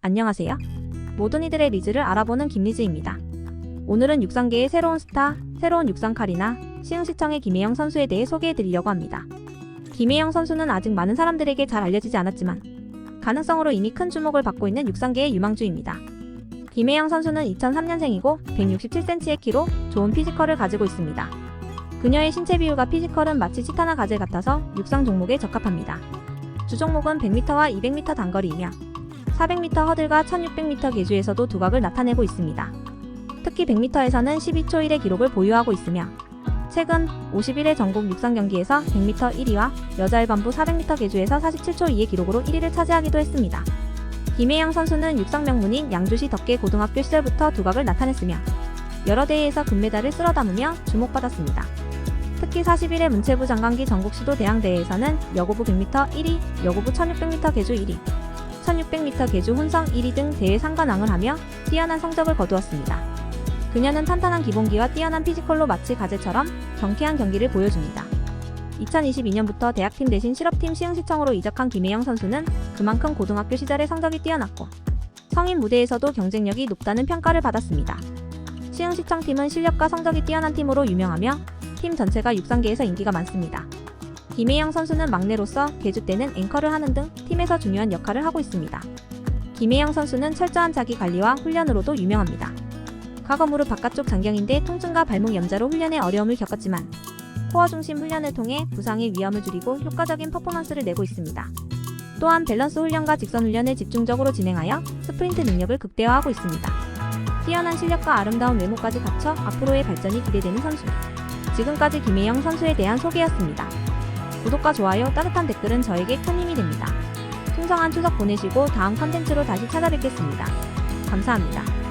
안녕하세요. 모든 이들의 리즈를 알아보는 김리즈입니다. 오늘은 육상계의 새로운 스타, 새로운 육상 카리나, 시흥시청의 김혜영 선수에 대해 소개해 드리려고 합니다. 김혜영 선수는 아직 많은 사람들에게 잘 알려지지 않았지만 가능성으로 이미 큰 주목을 받고 있는 육상계의 유망주입니다. 김혜영 선수는 2003년생이고 167cm의 키로 좋은 피지컬을 가지고 있습니다. 그녀의 신체 비율과 피지컬은 마치 치타나 가젤 같아서 육상 종목에 적합합니다. 주 종목은 100m와 200m 단거리이며 400m 허들과 1600m 계주에서도 두각을 나타내고 있습니다. 특히 100m에서는 12초 1의 기록을 보유하고 있으며 최근 51회 전국 육상 경기에서 100m 1위와 여자 일반부 400m 계주에서 47초 2의 기록으로 1위를 차지하기도 했습니다. 김혜영 선수는 육상 명문인 양주시 덕계 고등학교 시절부터 두각을 나타냈으며 여러 대회에서 금메달을 쓸어 담으며 주목받았습니다. 특히 41회 문체부 장관기 전국 시도 대항 대회에서는 여고부 100m 1위, 여고부 1600m 계주 1위, 1600m 계주 혼성 1위 등 대회 상관왕을 하며 뛰어난 성적을 거두었습니다. 그녀는 탄탄한 기본기와 뛰어난 피지컬로 마치 가재처럼 경쾌한 경기를 보여줍니다. 2022년부터 대학팀 대신 실업팀 시흥시청으로 이적한 김혜영 선수는 그만큼 고등학교 시절의 성적이 뛰어났고 성인 무대에서도 경쟁력이 높다는 평가를 받았습니다. 시흥시청 팀은 실력과 성적이 뛰어난 팀으로 유명하며 팀 전체가 육상계에서 인기가 많습니다. 김혜영 선수는 막내로서 개주 때는 앵커를 하는 등 팀에서 중요한 역할을 하고 있습니다. 김혜영 선수는 철저한 자기 관리와 훈련으로도 유명합니다. 과거 무릎 바깥쪽 장경인데 통증과 발목 염자로 훈련에 어려움을 겪었지만 코어 중심 훈련을 통해 부상의 위험을 줄이고 효과적인 퍼포먼스를 내고 있습니다. 또한 밸런스 훈련과 직선 훈련을 집중적으로 진행하여 스프린트 능력을 극대화하고 있습니다. 뛰어난 실력과 아름다운 외모까지 갖춰 앞으로의 발전이 기대되는 선수. 지금까지 김혜영 선수에 대한 소개였습니다. 구독과 좋아요, 따뜻한 댓글은 저에게 큰 힘이 됩니다. 풍성한 추석 보내시고 다음 컨텐츠로 다시 찾아뵙겠습니다. 감사합니다.